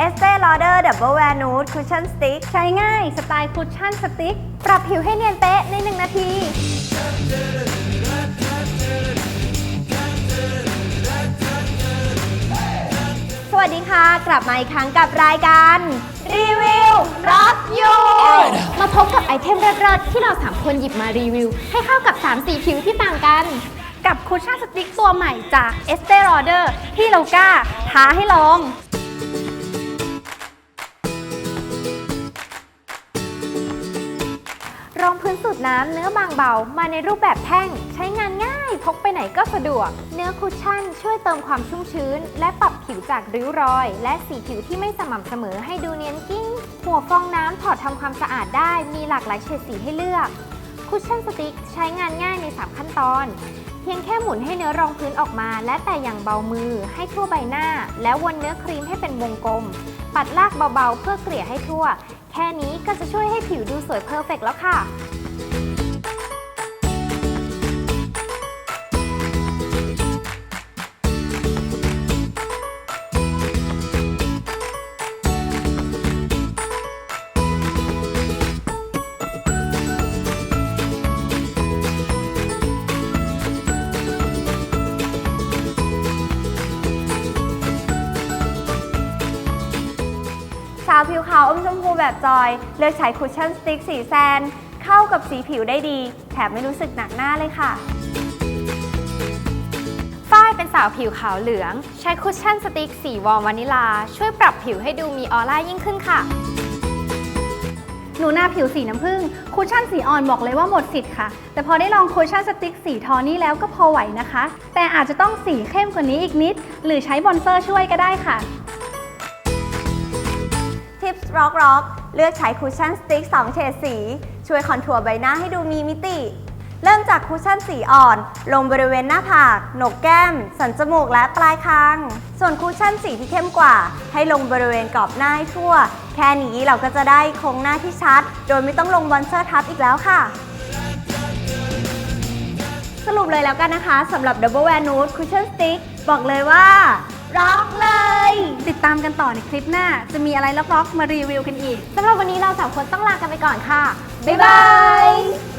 เอสเต e Lauder Double Wear Nude Cushion Stick ใช้ง่าย สไตล์คุชชั่นสติ๊กปรับผิวให้เนียนเป๊ะใน 1 นาที สวัสดีค่ะ กลับมาอีกครั้งกับรายการ รีวิวร็อกยูมาพบกับไอเทมเลิศๆที่เรา3คนหยิบมารีวิว ให้เข้ากับ 3 สีผิวที่ต่างกัน กับคุชชั่นสติ๊กตัวใหม่จาก Estee Lauder ที่เรากล้าท้าให้ลอง รองพื้นสูตรน้ำเนื้อบางเบา มาในรูปแบบแท่ง ใช้งานง่าย พกไปไหนก็สะดวก เนื้อคุชชั่นช่วยเติมความชุ่มชื้น และปรับผิวจากริ้วรอย และสีผิวที่ไม่สม่ำเสมอให้ดูเนียนกิ้ง หัวฟองน้ำถอดทำความสะอาดได้ มีหลากหลายเฉดสีให้เลือก คุชชั่นสติ๊กใช้งานง่ายใน 3 ขั้นตอน เพียงแค่หมุนให้เนื้อรองพื้นออกมา และแต่อย่างเบามือให้ทั่วใบหน้า แล้ววนเนื้อครีมให้เป็นวงกลม ปัดลากเบาๆ เพื่อเกลี่ยให้ทั่ว แค่นี้ก็จะช่วยให้ผิวดูสวยเพอร์เฟกต์แล้วค่ะาวผิวขาวอมชมพูแบบจอย เลือกใช้คุชชั่นสติ๊กสีแซน เข้ากับสีผิวได้ดี แถมไม่รู้สึกหนักหน้าเลยค่ะ ฝ้ายเป็นสาวผิวขาวเหลือง ใช้คุชชั่นสติ๊กสีวอร์มวานิลา ช่วยปรับผิวให้ดูมีออร่ายิ่งขึ้นค่ะ หนูหน้าผิวสีน้ำผึ้งคุชชั่นสีอ่อนบอกเลยว่าหมดสิทธิ์ค่ะ แต่พอได้ลองคุชชั่นสติ๊กสีทอนี่แล้วก็พอไหวนะคะ แต่อาจจะต้องสีเข้มกว่านี้อีกนิด หรือใช้บอนเซอร์ช่วยก็ได้ค่ะ Tips Rock Rock เลือกใช้คุชชั่นสติ๊ก2เฉดสี ช่วยคอนทัวร์ใบหน้าให้ดูมีมิติ เริ่มจากคุชชั่นสีอ่อน ลงบริเวณหน้าผากโหนกแก้ม สันจมูกและปลายคาง ส่วนคุชชั่นสีที่เข้มกว่า ให้ลงบริเวณกรอบหน้าให้ทั่ว แค่นี้เราก็จะได้โครงหน้าที่ชัด โดยไม่ต้องลงบอนเซอร์ทับอีกแล้วค่ะสรุปเลยแล้วกันนะคะสำหรับ Double Wear Nude Cushion Stick บอกเลยว่า ร็อกเลย ติดตามกันต่อในคลิปหน้า จะมีอะไรล็อกๆมารีวิวกันอีก สำหรับวันนี้เราสามคนต้องลากันไปก่อนค่ะ บ๊ายบาย